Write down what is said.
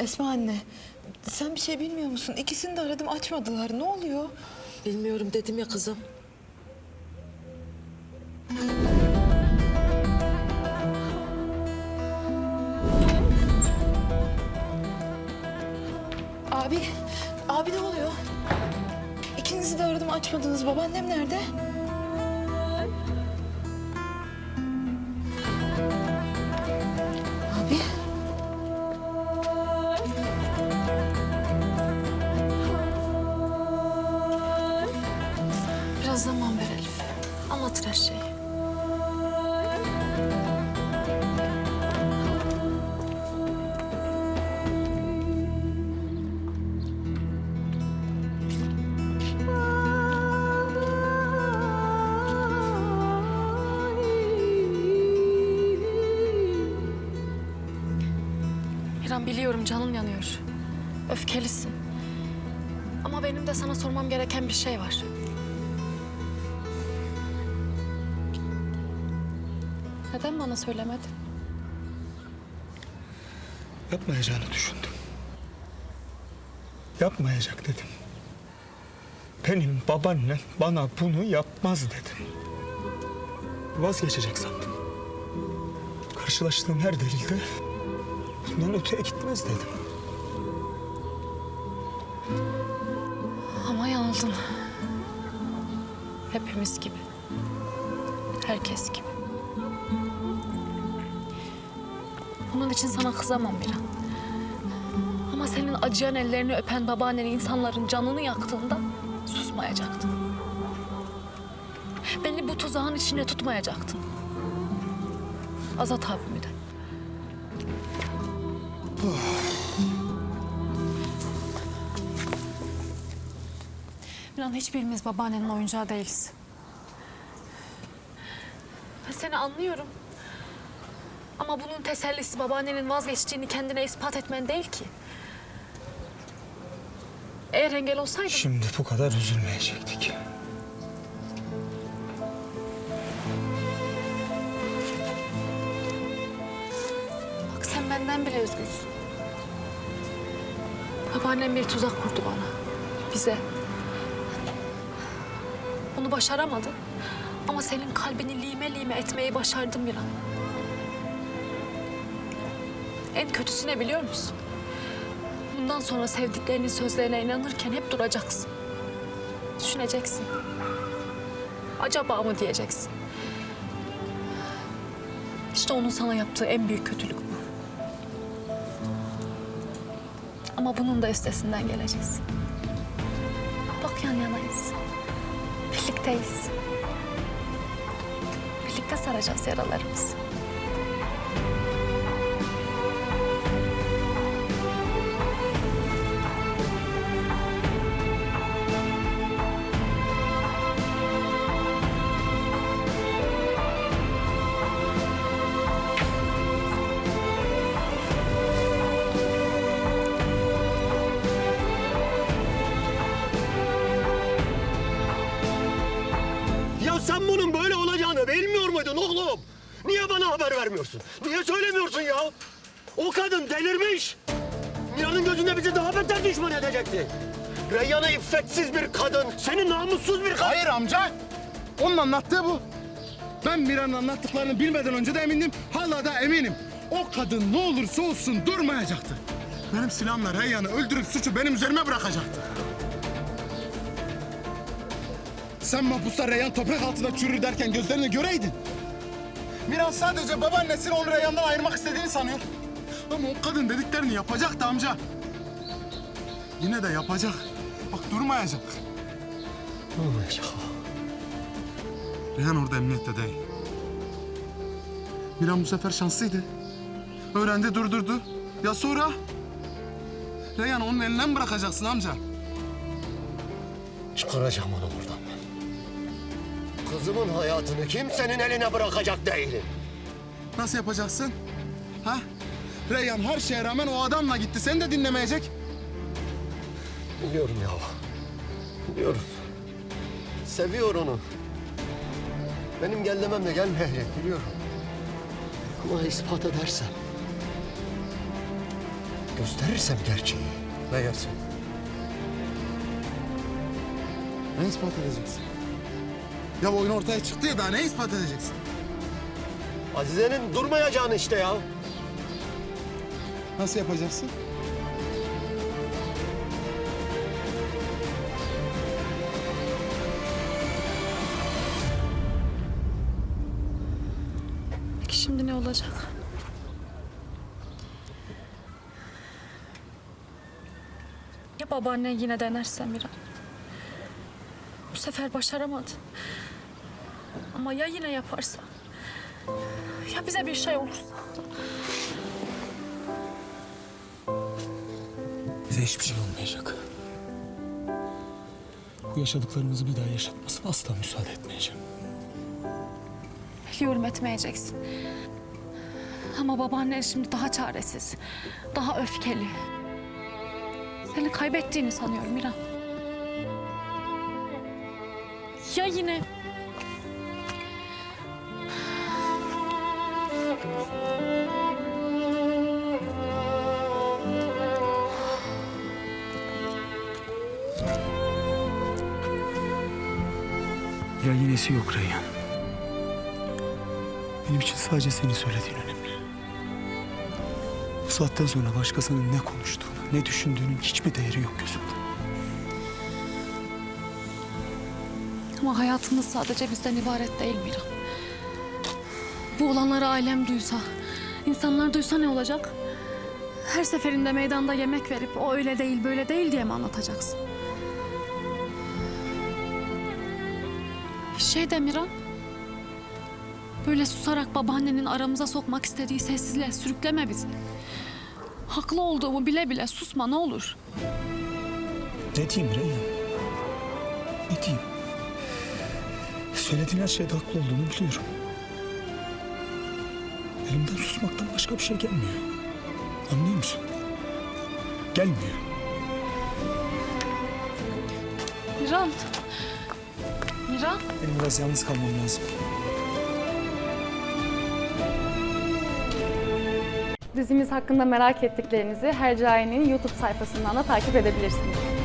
Esma anne, sen bir şey bilmiyor musun? İkisini de aradım açmadılar. Ne oluyor? Bilmiyorum dedim ya kızım. Abi, abi ne oluyor? İkinizi de aradım açmadınız. Babaannem nerede? İrem biliyorum canın yanıyor. Öfkelisin. Ama benim de sana sormam gereken bir şey var. Neden bana söylemedin? Yapmayacağını düşündüm. Yapmayacak dedim. Benim babaannem bana bunu yapmaz dedim. Vazgeçecek sandım. Karşılaştığım her delilde bundan öteye gitmez dedim. Ama yanıldın. Hepimiz gibi. Herkes gibi. Bunun için sana kızamam Miran. Ama senin acıyan ellerini öpen babaannen insanların canını yaktığında susmayacaktın. Beni bu tuzağın içine tutmayacaktın. Azat abimi de. Miran hiçbirimiz babaannenin oyuncağı değiliz. Seni anlıyorum. Ama bunun tesellisi babaannenin vazgeçtiğini kendine ispat etmen değil ki. Eğer engel olsaydın... Şimdi bu kadar üzülmeyecektik. Benden bile üzgünsün. Babaannem bir tuzak kurdu bana. Bize. Bunu başaramadı. Ama senin kalbini lime lime etmeyi başardım bir an. En kötüsü ne biliyor musun? Bundan sonra sevdiklerinin sözlerine inanırken hep duracaksın. Düşüneceksin. Acaba mı diyeceksin? İşte onun sana yaptığı en büyük kötülük Ama bunun da üstesinden geleceğiz. Bak yan yanayız. Birlikteyiz. Birlikte saracağız yaralarımızı. Sen bunun böyle olacağını bilmiyor muydun oğlum? Niye bana haber vermiyorsun? Niye söylemiyorsun ya? O kadın delirmiş. Miran'ın gözünde bizi daha beter düşman edecekti. Reyyan'a iffetsiz bir kadın, senin namussuz bir kadın. Hayır amca. Onun anlattığı bu. Ben Mira'nın anlattıklarını bilmeden önce de emindim. Hala da eminim. O kadın ne olursa olsun durmayacaktı. Benim silahımla Reyyan'ı öldürüp suçu benim üzerime bırakacaktı. Sen mahpusta Reyyan toprak altında çürür derken gözlerini göreydin. Miran sadece babaannesini onu Reyyan'dan ayırmak istediğini sanıyor. Ama o kadın dediklerini yapacaktı amca. Yine de yapacak. Bak durmayacak. Olmayacak. Reyhan orada emniyette değil. Miran bu sefer şanslıydı. Öğrendi durdurdu. Ya sonra? Reyhan onun elinden bırakacaksın amca? Çıkaracağım onu buradan. Kızımın hayatını kimsenin eline bırakacak değilim. Nasıl yapacaksın? Ha? Reyhan her şeye rağmen o adamla gitti. Seni de dinlemeyecek. Biliyorum ya. Biliyorum. Seviyor onu. Benim gel dememle gelmeyecek biliyorum. Ama ispat edersem... gösterirsem gerçeği. Ne gerçek? Ne ispat edeceksin? Ya oyun ortaya çıktı ya daha ne ispat edeceksin? Azize'nin durmayacağını işte ya. Nasıl yapacaksın? Peki şimdi ne olacak? Ya babaannen yine denerse Miran? Sefer başaramadın. Ama ya yine yaparsa? Ya bize bir şey olursa? Bize hiçbir şey olmayacak. Bu yaşadıklarımızı bir daha yaşatmasına asla müsaade etmeyeceğim. Biliyorum etmeyeceksin. Ama babaannen şimdi daha çaresiz. Daha öfkeli. Seni kaybettiğini sanıyorum Miran. Ya yine Ya yinesi yok Reyhan. Benim için sadece senin söylediğin önemli. Bu saatten sonra başkasının ne konuştuğunu, ne düşündüğünün hiçbir değeri yok gözümde. Ama hayatımız sadece bizden ibaret değil Miran. Bu olanları ailem duysa, insanlar duysa ne olacak? Her seferinde meydanda yemek verip o öyle değil böyle değil diye mi anlatacaksın? Şey de Miran, böyle susarak babaannenin aramıza sokmak istediği sessizliğe sürükleme bizi. Haklı olduğumu bile bile susma ne olur. Ne diyeyim Reyhan? Ne diyeyim? Söylediğin her şeyde haklı olduğunu biliyorum. Elimden susmaktan başka bir şey gelmiyor. Anlıyor musun? Gelmiyor. Miran. Miran. Benim biraz yalnız kalmam lazım. Dizimiz hakkında merak ettiklerinizi Hercai'nin YouTube sayfasından da takip edebilirsiniz.